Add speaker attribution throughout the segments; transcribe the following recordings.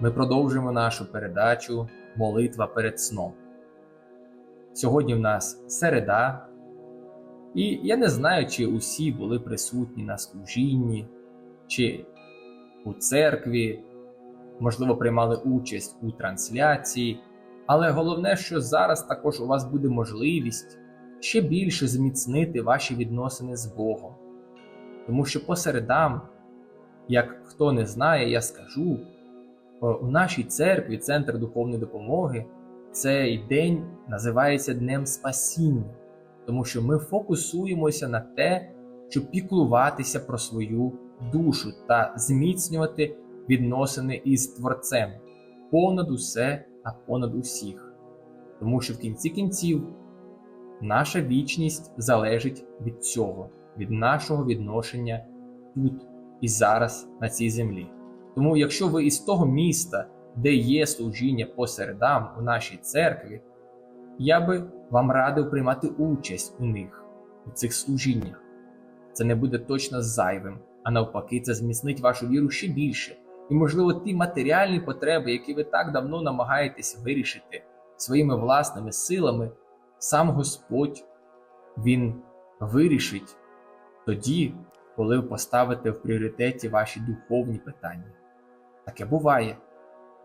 Speaker 1: Ми продовжуємо нашу передачу Молитва перед сном. Сьогодні в нас середа, і я не знаю, чи усі були присутні на служінні, чи у церкві, можливо, приймали участь у трансляції. Але головне, що зараз також у вас буде можливість ще більше зміцнити ваші відносини з Богом. Тому що по середам, як хто не знає, я скажу, у нашій церкві, Центр духовної допомоги, цей день називається Днем Спасіння, тому що ми фокусуємося на те, щоб піклуватися про свою душу та зміцнювати відносини із Творцем понад усе, а понад усіх. Тому що в кінці кінців наша вічність залежить від цього від нашого відношення тут і зараз на цій землі. Тому, якщо ви із того міста, де є служіння по середам у нашій церкві, я би вам радив приймати участь у них, у цих служіннях. Це не буде точно зайвим, а навпаки, це зміцнить вашу віру ще більше. І, можливо, ті матеріальні потреби, які ви так давно намагаєтесь вирішити своїми власними силами, сам Господь Він вирішить тоді, коли ви поставите в пріоритеті ваші духовні питання. Таке буває.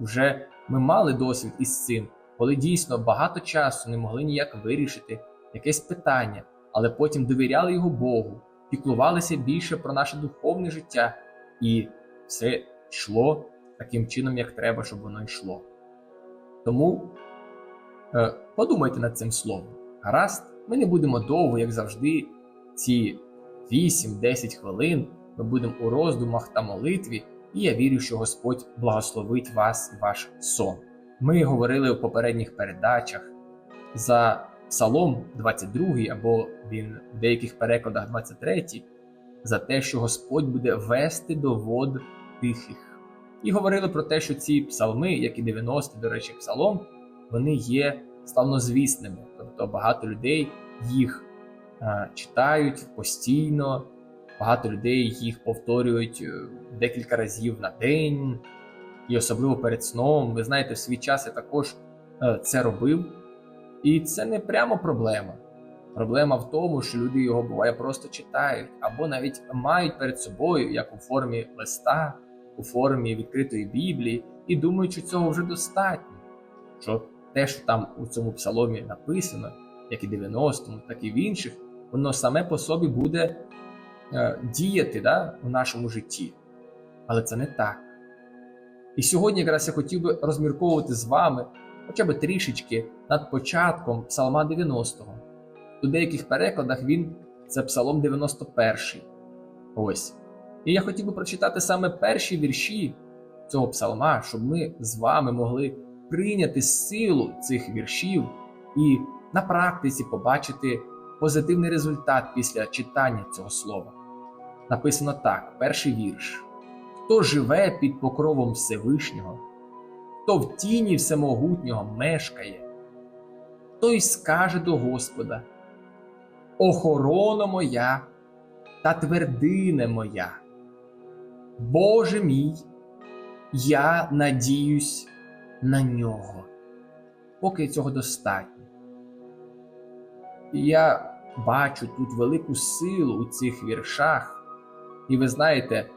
Speaker 1: Вже ми мали досвід із цим, коли дійсно багато часу не могли ніяк вирішити якесь питання, але потім довіряли його Богу, піклувалися більше про наше духовне життя, і все йшло таким чином, як треба, щоб воно йшло. Тому е, подумайте над цим словом. Гаразд, ми не будемо довго, як завжди, ці 8-10 хвилин ми будемо у роздумах та молитві, і я вірю, що Господь благословить вас і ваш сон. Ми говорили в попередніх передачах за Псалом 22, або він в деяких перекладах 23, за те, що Господь буде вести до вод тихих. І говорили про те, що ці псалми, як і 90, до речі, псалом, вони є славнозвісними. Тобто багато людей їх е, читають постійно, багато людей їх повторюють е, декілька разів на день, і особливо перед сном. Ви знаєте, в свій час я також е, це робив. І це не прямо проблема. Проблема в тому, що люди його буває просто читають, або навіть мають перед собою, як у формі листа, у формі відкритої Біблії, і думають, що цього вже достатньо. Що те, що там у цьому псаломі написано, як і 90-му, так і в інших, воно саме по собі буде діяти да, у нашому житті. Але це не так. І сьогодні якраз я хотів би розмірковувати з вами хоча б трішечки над початком Псалма 90-го. У деяких перекладах він це Псалом 91. Ось. І я хотів би прочитати саме перші вірші цього псалма, щоб ми з вами могли прийняти силу цих віршів і на практиці побачити позитивний результат після читання цього слова. Написано так: перший вірш: Хто живе під покровом Всевишнього, хто в тіні всемогутнього мешкає, той скаже до Господа: Охорона моя та твердине моя. Боже мій, я надіюсь на нього. Поки цього достатньо. І я бачу тут велику силу у цих віршах. І ви знаєте,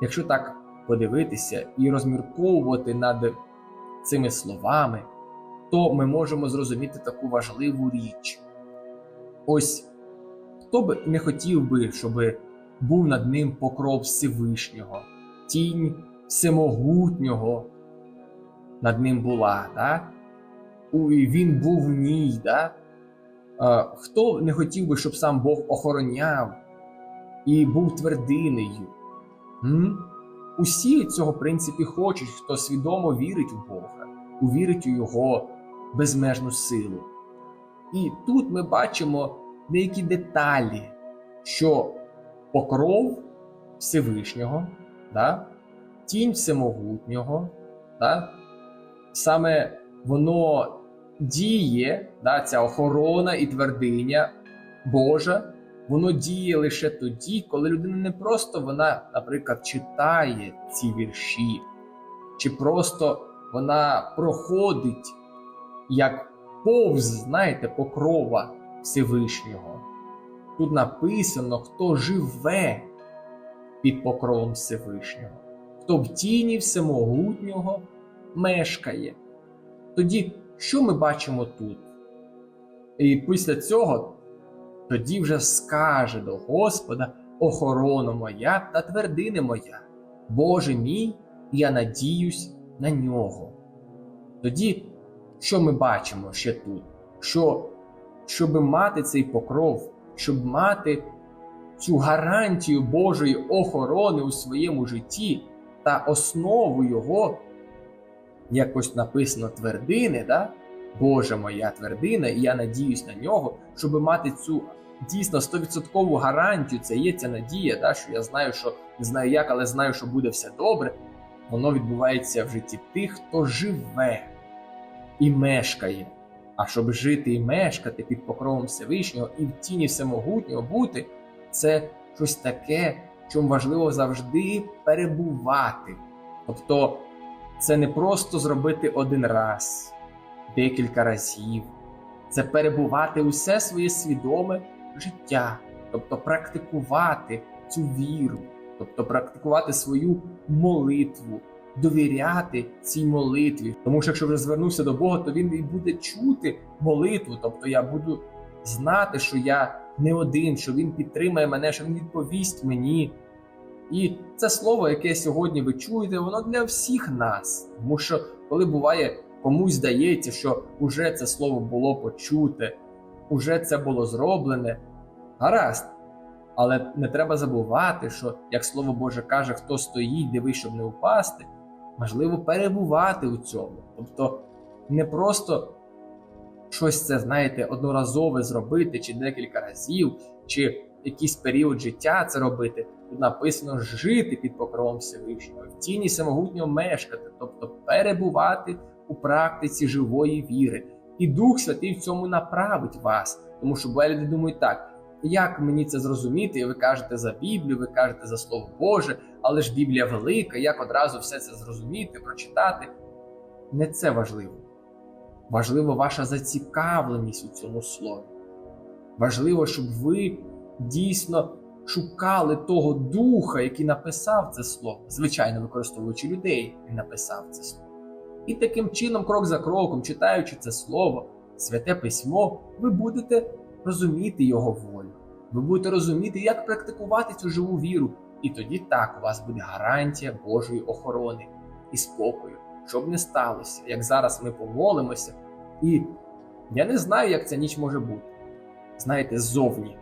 Speaker 1: якщо так подивитися і розмірковувати над цими словами, то ми можемо зрозуміти таку важливу річ. Ось хто б не хотів би, щоб був над ним покров Всевишнього, тінь всемогутнього над ним була, да? І він був в ній. Да? Хто не хотів би, щоб сам Бог охороняв і був твердинею? Усі цього, в принципі, хочуть, хто свідомо вірить у Бога, увірить у Його безмежну силу. І тут ми бачимо деякі деталі, що покров Всевишнього, да? тінь всемогутнього, да? саме воно діє, да, ця охорона і твердиня Божа, воно діє лише тоді, коли людина не просто вона, наприклад, читає ці вірші, чи просто вона проходить як повз, знаєте, покрова Всевишнього. Тут написано, хто живе під покровом Всевишнього, хто в тіні всемогутнього мешкає. Тоді, що ми бачимо тут? І після цього тоді вже скаже до Господа охорона моя та твердине моя, Боже мій, я надіюсь на нього. Тоді, що ми бачимо ще тут? Що щоб мати цей покров, щоб мати цю гарантію Божої охорони у своєму житті та основу його, якось написано твердини, да? Боже моя твердина, і я надіюсь на нього, щоб мати цю дійсно 100% гарантію, це є ця надія, да? що я знаю, що не знаю як, але знаю, що буде все добре. Воно відбувається в житті тих, хто живе і мешкає. А щоб жити і мешкати під покровом Всевишнього і в тіні всемогутнього бути, це щось таке, чому важливо завжди перебувати. Тобто це не просто зробити один раз, декілька разів, це перебувати усе своє свідоме життя, тобто практикувати цю віру, тобто практикувати свою молитву, довіряти цій молитві. Тому що якщо вже звернувся до Бога, то він і буде чути молитву. Тобто я буду знати, що я не один, що він підтримає мене, що він відповість мені. І це слово, яке сьогодні ви чуєте, воно для всіх нас. Тому що коли буває комусь здається, що уже це слово було почуте, уже це було зроблене, гаразд. Але не треба забувати, що як слово Боже каже, хто стоїть, дивись, щоб не впасти, важливо перебувати у цьому. Тобто не просто щось це, знаєте, одноразове зробити, чи декілька разів, чи якийсь період життя це робити. Тут написано жити під покровом Всевишнього, в тіні самогутнього мешкати, тобто перебувати у практиці живої віри. І Дух Святий в цьому направить вас. Тому що буває люди думають так. Як мені це зрозуміти? І ви кажете за Біблію, ви кажете за Слово Боже, але ж Біблія велика, як одразу все це зрозуміти, прочитати? Не це важливо. Важливо ваша зацікавленість у цьому слові. Важливо, щоб ви дійсно шукали того духа, який написав це слово, звичайно, використовуючи людей, він написав це слово. І таким чином, крок за кроком, читаючи це слово, святе письмо, ви будете розуміти його волю. Ви будете розуміти, як практикувати цю живу віру. І тоді так у вас буде гарантія Божої охорони і спокою, щоб не сталося, як зараз ми помолимося. І я не знаю, як ця ніч може бути. Знаєте, ззовні.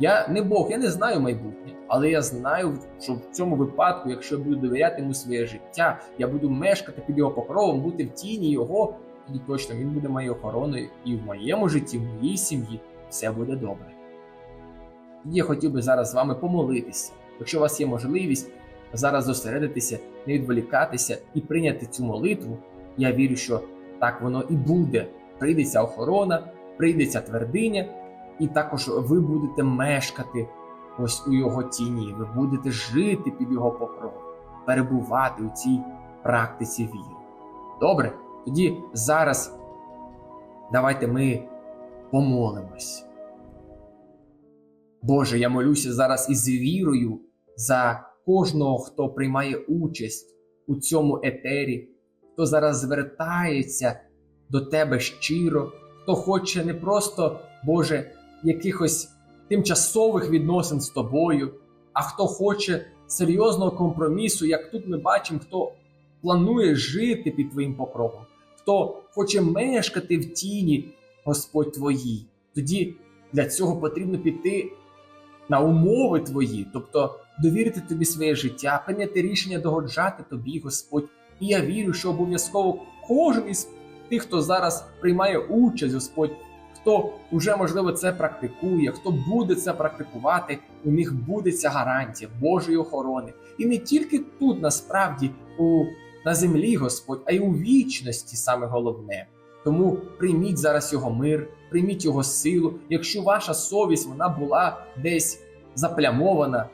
Speaker 1: Я не Бог, я не знаю майбутнє, але я знаю, що в цьому випадку, якщо я буду довіряти йому своє життя, я буду мешкати під його покровом, бути в тіні його, тоді точно він буде моєю охороною, і в моєму житті, в моїй сім'ї все буде добре. Тоді я хотів би зараз з вами помолитися. Якщо у вас є можливість зараз зосередитися, не відволікатися і прийняти цю молитву, я вірю, що так воно і буде. Прийдеться охорона, прийдеться твердиня, і також ви будете мешкати ось у його тіні. Ви будете жити під його покровом, перебувати у цій практиці віри. Добре? Тоді зараз давайте ми помолимось. Боже, я молюся зараз із вірою за кожного, хто приймає участь у цьому етері, хто зараз звертається до тебе щиро, хто хоче не просто, Боже, якихось тимчасових відносин з тобою, а хто хоче серйозного компромісу, як тут ми бачимо, хто планує жити під твоїм покровом, хто хоче мешкати в тіні, Господь твоїй. Тоді для цього потрібно піти на умови твої, тобто довірити тобі своє життя, прийняти рішення догоджати тобі, Господь. І я вірю, що обов'язково кожен із тих, хто зараз приймає участь, Господь, хто вже можливо це практикує, хто буде це практикувати, у них буде ця гарантія Божої охорони. І не тільки тут, насправді, у, на землі, Господь, а й у вічності саме головне. Тому прийміть зараз його мир, прийміть його силу. Якщо ваша совість вона була десь заплямована,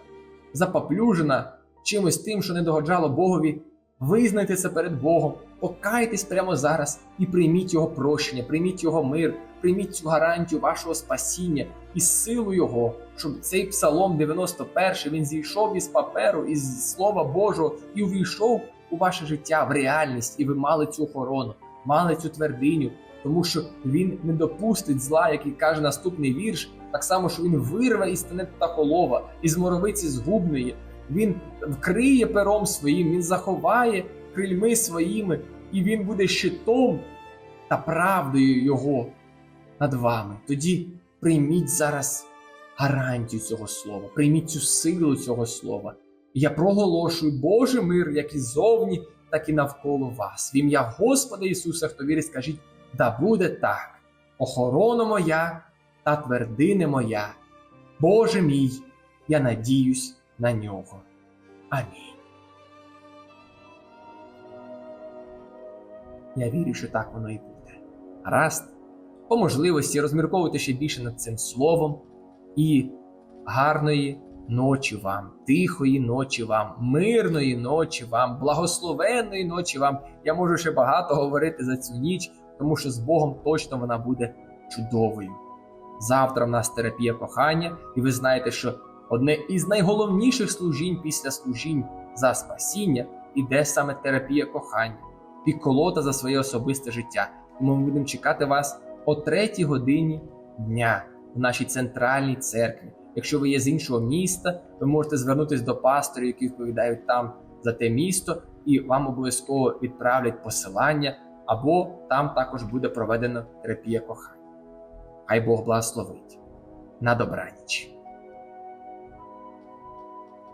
Speaker 1: запаплюжена чимось тим, що не догоджало Богові, визнайте це перед Богом, покайтесь прямо зараз і прийміть його прощення, прийміть його мир, прийміть цю гарантію вашого спасіння і силу Його, щоб цей псалом 91 він зійшов із паперу, із Слова Божого і увійшов у ваше життя в реальність, і ви мали цю охорону, мали цю твердиню, тому що він не допустить зла, який каже наступний вірш, так само, що він вирве із стане птахолова, із моровиці згубної. Він вкриє пером своїм, він заховає крильми своїми, і він буде щитом та правдою його над вами. Тоді прийміть зараз гарантію цього слова, прийміть цю силу цього слова. І я проголошую Божий мир, як і зовні, так і навколо вас. В ім'я Господа Ісуса, хто вірить, скажіть, да буде так. Охорона моя та твердине моя. Боже мій, я надіюсь на нього. Амінь. Я вірю, що так воно і буде. Гаразд. По можливості розмірковуйте ще більше над цим словом і гарної ночі вам, тихої ночі вам, мирної ночі вам, благословенної ночі вам. Я можу ще багато говорити за цю ніч, тому що з Богом точно вона буде чудовою. Завтра в нас терапія кохання, і ви знаєте, що одне із найголовніших служінь після служінь за спасіння іде саме терапія кохання, піколота за своє особисте життя. Тому ми будемо чекати вас о третій годині дня в нашій центральній церкві. Якщо ви є з іншого міста, ви можете звернутися до пасторів, які відповідають там за те місто, і вам обов'язково відправлять посилання, або там також буде проведена терапія кохання. Хай Бог благословить. На добраніч.